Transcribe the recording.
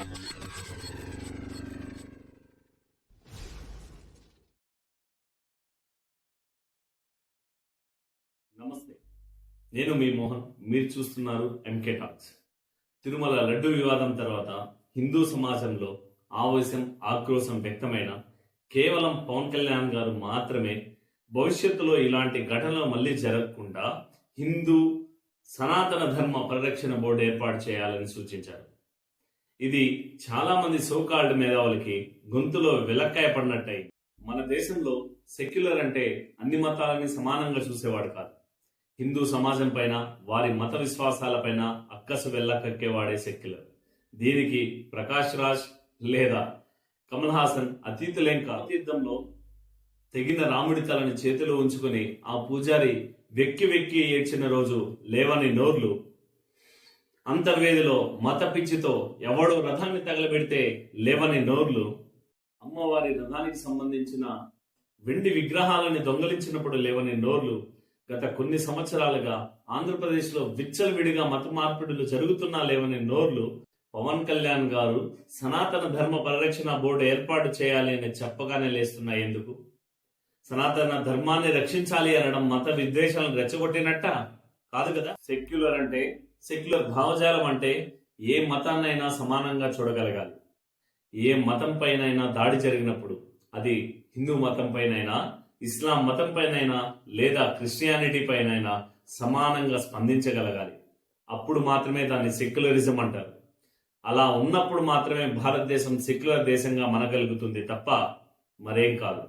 నమస్తే. నేను మీ మోహన్. మీరు చూస్తున్నారు ఎంకే టాక్స్ తిరుమల లడ్డు వివాదం తర్వాత హిందూ సమాజంలో ఆవేశం ఆక్రోశం వ్యక్తమైన కేవలం పవన్ కళ్యాణ్ గారు మాత్రమే భవిష్యత్తులో ఇలాంటి ఘటనలు మళ్ళీ జరగకుండా హిందూ సనాతన ధర్మ పరిరక్షణ బోర్డు ఏర్పాటు చేయాలని సూచించారు. ఇది చాలా మంది సోకాల్డ్ మేధావులకి గొంతులో వెలక్కాయ పడినట్టయి మన దేశంలో సెక్యులర్ అంటే అన్ని మతాలని సమానంగా చూసేవాడు కాదు. హిందూ సమాజం పైన వారి మత విశ్వాసాలపైన అక్కసు వెళ్ళకక్కేవాడే సెక్యులర్. దీనికి ప్రకాష్ రాజ్ లేదా కమల్ హాసన్ అతీతులేం కాతీర్థంలో యుద్ధంలో తెగిన రాముడి తలని చేతిలో ఉంచుకుని ఆ పూజారి వెక్కి వెక్కి ఏడ్చిన రోజు లేవని నోర్లు అంతర్వేదిలో మత పిచ్చితో ఎవడో రథాన్ని తగలబెడితే లేవని నోర్లు అమ్మవారి రథానికి సంబంధించిన వెండి విగ్రహాలని దొంగలించినప్పుడు లేవని నోర్లు గత కొన్ని సంవత్సరాలుగా ఆంధ్రప్రదేశ్లో విచ్చలవిడిగా మత మార్పిడులు జరుగుతున్నా లేవని నోర్లు పవన్ కళ్యాణ్ గారు సనాతన ధర్మ పరిరక్షణ బోర్డు ఏర్పాటు చేయాలి అని చెప్పగానే లేస్తున్నాయి ఎందుకు? సనాతన ధర్మాన్ని రక్షించాలి అనడం మత విద్వేషాలను రెచ్చగొట్టినట్ట? కాదు కదా? సెక్యులర్ అంటే సెక్యులర్ భావజాలం అంటే ఏ మతాన్నైనా సమానంగా చూడగలగాలి. ఏ మతం పైనైనా దాడి జరిగినప్పుడు అది హిందూ మతం పైనైనా ఇస్లాం మతం పైనైనా లేదా క్రిస్టియానిటీ పైనైనా సమానంగా స్పందించగలగాలి. అప్పుడు మాత్రమే దాన్ని సెక్యులరిజం అంటారు. అలా ఉన్నప్పుడు మాత్రమే భారతదేశం సెక్యులర్ దేశంగా మనగలుగుతుంది తప్ప మరేం కాదు.